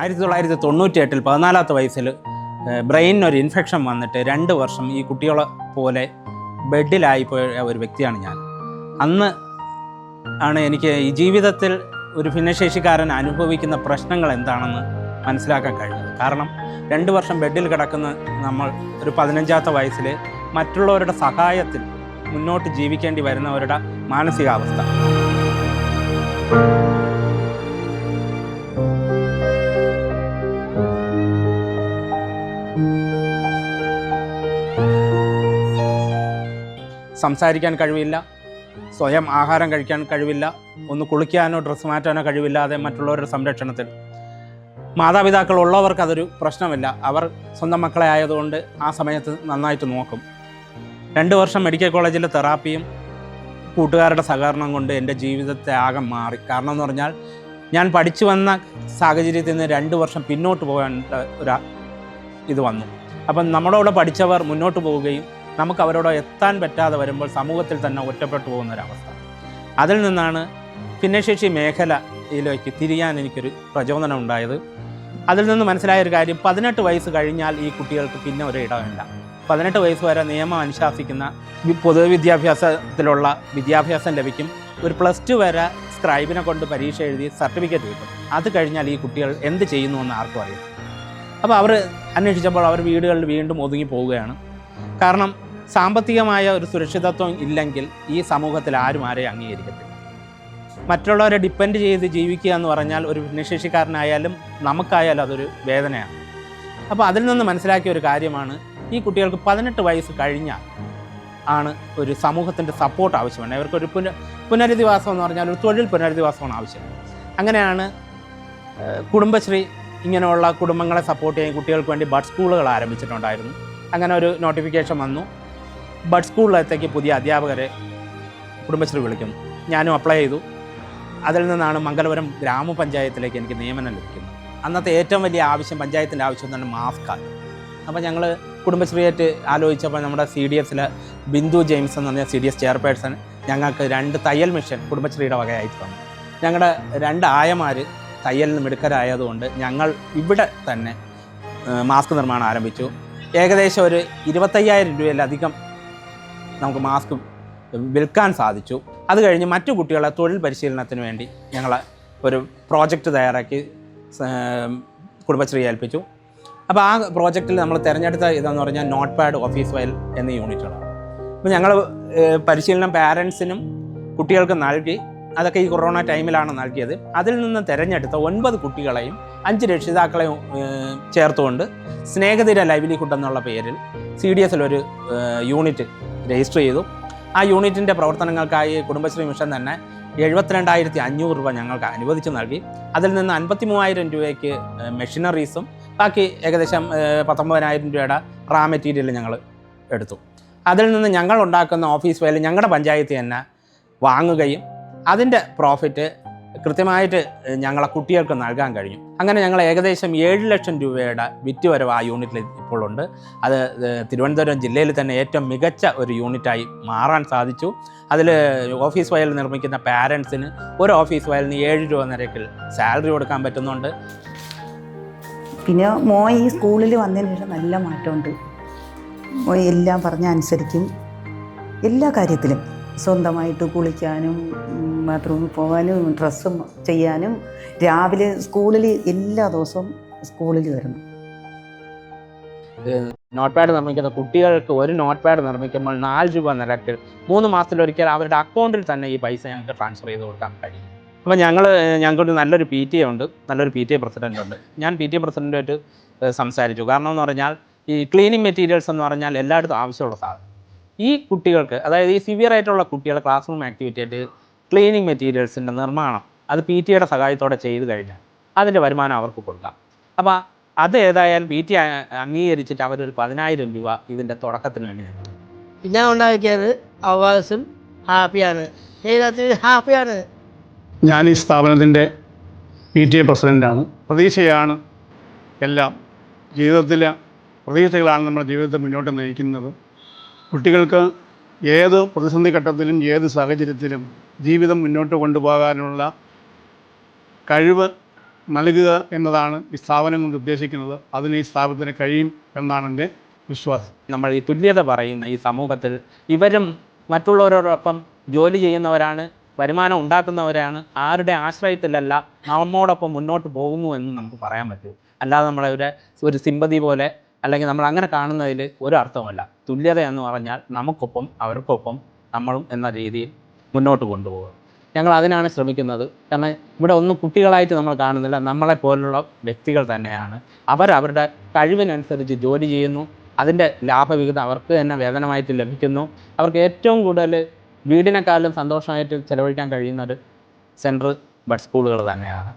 ആയിരത്തി തൊള്ളായിരത്തി തൊണ്ണൂറ്റി എട്ടിൽ പതിനാലാമത്തെ വയസ്സിൽ ബ്രെയിനിന് ഒരു ഇൻഫെക്ഷൻ വന്നിട്ട് രണ്ട് വർഷം ഈ കുട്ടികളെ പോലെ ബെഡിലായിപ്പോയ ഒരു വ്യക്തിയാണ് ഞാൻ. അന്ന് ആണ് എനിക്ക് ഈ ജീവിതത്തിൽ ഒരു ഭിന്നശേഷിക്കാരൻ അനുഭവിക്കുന്ന പ്രശ്നങ്ങൾ എന്താണെന്ന് മനസ്സിലാക്കാൻ കഴിഞ്ഞത്. കാരണം രണ്ട് വർഷം ബെഡിൽ കിടക്കുന്ന നമ്മൾ ഒരു പതിനഞ്ചാമത്തെ വയസ്സിൽ മറ്റുള്ളവരുടെ സഹായത്തിൽ മുന്നോട്ട് ജീവിക്കേണ്ടി വരുന്നവരുടെ മാനസികാവസ്ഥ. സംസാരിക്കാൻ കഴിവില്ല സ്വയം ആഹാരം കഴിക്കാൻ കഴിവില്ല ഒന്ന് കുളിക്കാനോ ഡ്രസ്സ് മാറ്റാനോ കഴിവില്ലാതെ മറ്റുള്ളവരുടെ സംരക്ഷണത്തിൽ. മാതാപിതാക്കൾ ഉള്ളവർക്ക് അതൊരു പ്രശ്നമില്ല. അവർ സ്വന്തം മക്കളെ ആയതുകൊണ്ട് ആ സമയത്ത് നന്നായിട്ട് നോക്കും. രണ്ട് വർഷം മെഡിക്കൽ കോളേജിലെ തെറാപ്പിയും കൂട്ടുകാരുടെ സഹകരണം കൊണ്ട് എന്റെ ജീവിതത്തെ ആകെ മാറി. കാരണം എന്ന് പറഞ്ഞാൽ ഞാൻ പഠിച്ചു വന്ന സാഹചര്യത്തിൽ നിന്ന് രണ്ട് വർഷം പിന്നോട്ട് പോകാൻ ഒരു ഇത് വന്നു. അപ്പം നമ്മളവിടെ പഠിച്ചവർ മുന്നോട്ട് പോവുകയും നമുക്ക് അവരോട് എത്താൻ പറ്റാതെ വരുമ്പോൾ സമൂഹത്തിൽ തന്നെ ഒറ്റപ്പെട്ടു പോകുന്നൊരവസ്ഥ. അതിൽ നിന്നാണ് ഭിന്നശേഷി മേഖലയിലേക്ക് തിരിയാൻ എനിക്കൊരു പ്രചോദനം ഉണ്ടായത്. അതിൽ നിന്ന് മനസ്സിലായ ഒരു കാര്യം പതിനെട്ട് വയസ്സ് കഴിഞ്ഞാൽ ഈ കുട്ടികൾക്ക് പിന്നെ ഒരു ഇടമില്ല പതിനെട്ട് വയസ്സ് വരെ നിയമം അനുശാസിക്കുന്ന പൊതുവിദ്യാഭ്യാസത്തിലുള്ള വിദ്യാഭ്യാസം ലഭിക്കും. ഒരു പ്ലസ് ടു വരെ സ്ക്രൈബിനെ കൊണ്ട് പരീക്ഷ എഴുതി സർട്ടിഫിക്കറ്റ് കിട്ടും. അത് കഴിഞ്ഞാൽ ഈ കുട്ടികൾ എന്ത് ചെയ്യുന്നു എന്ന് ആർക്കും അറിയാം അപ്പോൾ അവർ അന്വേഷിച്ചപ്പോൾ അവർ വീടുകളിൽ വീണ്ടും ഒതുങ്ങി പോവുകയാണ്. കാരണം സാമ്പത്തികമായ ഒരു സുരക്ഷിതത്വം ഇല്ലെങ്കിൽ ഈ സമൂഹത്തിൽ ആരും ആരെയും അംഗീകരിക്കത്തില്ല. മറ്റുള്ളവരെ ഡിപ്പെൻഡ് ചെയ്ത് ജീവിക്കുക എന്ന് പറഞ്ഞാൽ ഒരു ഭിന്നശേഷിക്കാരനായാലും നമുക്കായാലും അതൊരു വേദനയാണ്. അപ്പോൾ അതിൽ നിന്ന് മനസ്സിലാക്കിയ ഒരു കാര്യമാണ് ഈ കുട്ടികൾക്ക് പതിനെട്ട് വയസ്സ് കഴിഞ്ഞാൽ ആണ് ഒരു സമൂഹത്തിന്റെ സപ്പോർട്ട് ആവശ്യമാണ്. ഇവർക്കൊരു പുന പുനരധിവാസം എന്ന് പറഞ്ഞാൽ ഒരു തൊഴിൽ പുനരധിവാസമാണ് ആവശ്യം. അങ്ങനെയാണ് കുടുംബശ്രീ ഇങ്ങനെയുള്ള കുടുംബങ്ങളെ സപ്പോർട്ട് ചെയ്യാൻ കുട്ടികൾക്ക് വേണ്ടി ബഡ് സ്കൂളുകൾ ആരംഭിച്ചിട്ടുണ്ടായിരുന്നു. അങ്ങനെ ഒരു നോട്ടിഫിക്കേഷൻ വന്നു. ബഡ് സ്കൂളിലത്തേക്ക് പുതിയ അധ്യാപകരെ കുടുംബശ്രീ വിളിക്കുന്നു ഞാനും അപ്ലൈ ചെയ്തു. അതിൽ നിന്നാണ് മംഗലപുരം ഗ്രാമപഞ്ചായത്തിലേക്ക് എനിക്ക് നിയമനം ലഭിക്കുന്നത്. അന്നത്തെ ഏറ്റവും വലിയ ആവശ്യം പഞ്ചായത്തിന്റെ ആവശ്യം തന്നെ കാർഡ് അപ്പോൾ ഞങ്ങൾ കുടുംബശ്രീയായിട്ട് ആലോചിച്ചപ്പോൾ നമ്മുടെ സി ഡി എസിലെ ബിന്ദു ജെയിംസ് എന്ന് പറഞ്ഞ സി ഡി എസ് ചെയർപേഴ്സൺ ഞങ്ങൾക്ക് രണ്ട് തയ്യൽ മിഷൻ കുടുംബശ്രീയുടെ വകയായിട്ട് തന്നു. ഞങ്ങളുടെ രണ്ട് ആയമാർ തയ്യലിന് മിടുക്കരായതുകൊണ്ട് ഞങ്ങൾ ഇവിടെ തന്നെ മാസ്ക് നിർമ്മാണം ആരംഭിച്ചു. ഏകദേശം ഒരു ഇരുപത്തയ്യായിരം രൂപയിലധികം നമുക്ക് മാസ്ക് വിൽക്കാൻ സാധിച്ചു. അത് കഴിഞ്ഞ് മറ്റു കുട്ടികളെ തൊഴിൽ പരിശീലനത്തിന് വേണ്ടി ഞങ്ങൾ ഒരു പ്രോജക്റ്റ് തയ്യാറാക്കി കുടുംബശ്രീ ഏൽപ്പിച്ചു. അപ്പോൾ ആ പ്രോജക്റ്റിൽ നമ്മൾ തിരഞ്ഞെടുത്ത ഇതെന്ന് പറഞ്ഞാൽ നോട്ട് പാഡ് ഓഫീസ് ഫയൽ എന്ന യൂണിറ്റാണ് അപ്പോൾ ഞങ്ങൾ പരിശീലനം പാരൻസിനും കുട്ടികൾക്കും നൽകി. അതൊക്കെ ഈ കൊറോണ ടൈമിലാണ് നൽകിയത്. അതിൽ നിന്ന് തിരഞ്ഞെടുത്ത ഒൻപത് കുട്ടികളെയും അഞ്ച് രക്ഷിതാക്കളെയും ചേർത്തുകൊണ്ട് സ്നേഹതീര ലൈവ്ലിഹുഡ് എന്നുള്ള പേരിൽ സി ഡി എസിൽ ഒരു യൂണിറ്റ് രജിസ്റ്റർ ചെയ്തു. ആ യൂണിറ്റിന്റെ പ്രവർത്തനങ്ങൾക്കായി കുടുംബശ്രീ മിഷൻ തന്നെ എഴുപത്തിരണ്ടായിരത്തി അഞ്ഞൂറ് രൂപ ഞങ്ങൾക്ക് അനുവദിച്ച് നൽകി. അതിൽ നിന്ന് അൻപത്തി മൂവായിരം രൂപയ്ക്ക് മെഷീനറീസും ബാക്കി ഏകദേശം പത്തൊമ്പതിനായിരം രൂപയുടെ റാ മെറ്റീരിയൽ ഞങ്ങൾ എടുത്തു. അതിൽ നിന്ന് ഞങ്ങൾ ഉണ്ടാക്കുന്ന ഓഫീസ് ഫയൽ ഞങ്ങളുടെ പഞ്ചായത്ത് തന്നെ വാങ്ങുകയും അതിന്റെ പ്രോഫിറ്റ് കൃത്യമായിട്ട് ഞങ്ങളെ കുട്ടികൾക്ക് നൽകാൻ കഴിഞ്ഞു. അങ്ങനെ ഞങ്ങൾ ഏകദേശം ഏഴ് ലക്ഷം രൂപയുടെ വിറ്റുവരവ് ആ യൂണിറ്റിൽ ഇപ്പോഴുണ്ട് അത് തിരുവനന്തപുരം ജില്ലയിൽ തന്നെ ഏറ്റവും മികച്ച ഒരു യൂണിറ്റായി മാറാൻ സാധിച്ചു. അതിൽ ഓഫീസ് വയൽ നിർമ്മിക്കുന്ന പാരൻസിന് ഒരു ഓഫീസ് വയലിന് ഏഴ് രൂപ നിരക്കിൽ സാലറി കൊടുക്കാൻ പറ്റുന്നുണ്ട്. പിന്നെ മോ ഈ സ്കൂളിൽ വന്നതിന് ശേഷം നല്ല മാറ്റമുണ്ട്. മോ എല്ലാം പറഞ്ഞ അനുസരിക്കും എല്ലാ കാര്യത്തിലും. സ്വന്തമായിട്ട് കുളിക്കാനും ബാത്റൂമിൽ പോകാനും ഡ്രസ്സും ചെയ്യാനും രാവിലെ സ്കൂളിൽ എല്ലാ ദിവസവും സ്കൂളിൽ വരണം നോട്ട് പാഡ് നിർമ്മിക്കുന്ന കുട്ടികൾക്ക് ഒരു നോട്ട് പാഡ് നിർമ്മിക്കുമ്പോൾ നാല് രൂപ നിരക്കിൽ മൂന്ന് മാസത്തിലൊരിക്കൽ അവരുടെ അക്കൗണ്ടിൽ തന്നെ ഈ പൈസ ഞങ്ങൾക്ക് ട്രാൻസ്ഫർ ചെയ്ത് കൊടുക്കാൻ കഴിയും. അപ്പോൾ ഞങ്ങൾ ഞങ്ങൾക്കൊരു നല്ലൊരു പി ടി എ ഉണ്ട്. നല്ലൊരു പി ടി എ പ്രസിഡന്റ് ഉണ്ട്. ഞാൻ പി ടി എ പ്രസിഡന്റായിട്ട് സംസാരിച്ചു. കാരണം എന്ന് പറഞ്ഞാൽ ഈ ക്ലീനിങ് മെറ്റീരിയൽസ് എന്ന് പറഞ്ഞാൽ എല്ലായിടത്തും ആവശ്യമുള്ള സാധനം. ഈ കുട്ടികൾക്ക് അതായത് ഈ സിവിയർ ആയിട്ടുള്ള കുട്ടികളെ ക്ലാസ് റൂം ആക്ടിവിറ്റി ആയിട്ട് ക്ലീനിങ് മെറ്റീരിയൽസിന്റെ നിർമ്മാണം അത് പി ടി എയുടെ സഹായത്തോടെ ചെയ്ത് കഴിഞ്ഞാൽ അതിന്റെ വരുമാനം അവർക്ക് കൊടുക്കാം. അപ്പോൾ അത് ഏതായാലും പി ടി അംഗീകരിച്ചിട്ട് അവരൊരു പതിനായിരം രൂപ ഇതിന്റെ തുടക്കത്തിന് വേണ്ടി. പിന്നെ ഉണ്ടാക്കിയത് അവാസും ഹാപ്പിയാണ്. ഹാപ്പിയാണ്? ഞാൻ ഈ സ്ഥാപനത്തിന്റെ പി ടി എ പ്രസിഡന്റാണ് പ്രതീക്ഷയാണ് എല്ലാം ജീവിതത്തിലെ പ്രതീക്ഷകളാണ് നമ്മുടെ ജീവിതത്തെ മുന്നോട്ട് നയിക്കുന്നത്. കുട്ടികൾക്ക് ഏത് പ്രതിസന്ധി ഘട്ടത്തിലും ഏത് സാഹചര്യത്തിലും ജീവിതം മുന്നോട്ട് കൊണ്ടുപോകാനുള്ള കഴിവ് നൽകുക എന്നതാണ് ഈ സ്ഥാപനം കൊണ്ട് ഉദ്ദേശിക്കുന്നത്. അതിന് ഈ സ്ഥാപനത്തിന് കഴിയും എന്നാണ് എന്റെ വിശ്വാസം. നമ്മൾ ഈ തുല്യത പറയുന്ന ഈ സമൂഹത്തിൽ ഇവരും മറ്റുള്ളവരോടൊപ്പം ജോലി ചെയ്യുന്നവരാണ് വരുമാനം ഉണ്ടാക്കുന്നവരാണ് ആരുടെ ആശ്രയത്തിലല്ല നമ്മോടൊപ്പം മുന്നോട്ട് പോകുന്നു എന്ന് നമുക്ക് പറയാൻ പറ്റും. അല്ലാതെ നമ്മളെ ഒരു സിമ്പതി പോലെ അല്ലെങ്കിൽ നമ്മൾ അങ്ങനെ കാണുന്നതിൽ ഒരു അർത്ഥമല്ല തുല്യത എന്ന് പറഞ്ഞാൽ നമുക്കൊപ്പം അവർക്കൊപ്പം നമ്മളും എന്ന രീതിയിൽ മുന്നോട്ട് കൊണ്ടുപോകും. ഞങ്ങൾ അതിനാണ് ശ്രമിക്കുന്നത്. കാരണം ഇവിടെ ഒന്നും കുട്ടികളായിട്ട് നമ്മൾ കാണുന്നില്ല. നമ്മളെ പോലുള്ള വ്യക്തികൾ തന്നെയാണ്. അവർ അവരുടെ കഴിവിനനുസരിച്ച് ജോലി ചെയ്യുന്നു. അതിന്റെ ലാഭവിഹിതം അവർക്ക് തന്നെ വേതനമായിട്ട് ലഭിക്കുന്നു. അവർക്ക് ഏറ്റവും കൂടുതൽ വീടിനെക്കാളും സന്തോഷമായിട്ട് ചിലവഴിക്കാൻ കഴിയുന്നത് സെൻട്രൽ ബഡ് സ്കൂളുകൾ തന്നെയാണ്.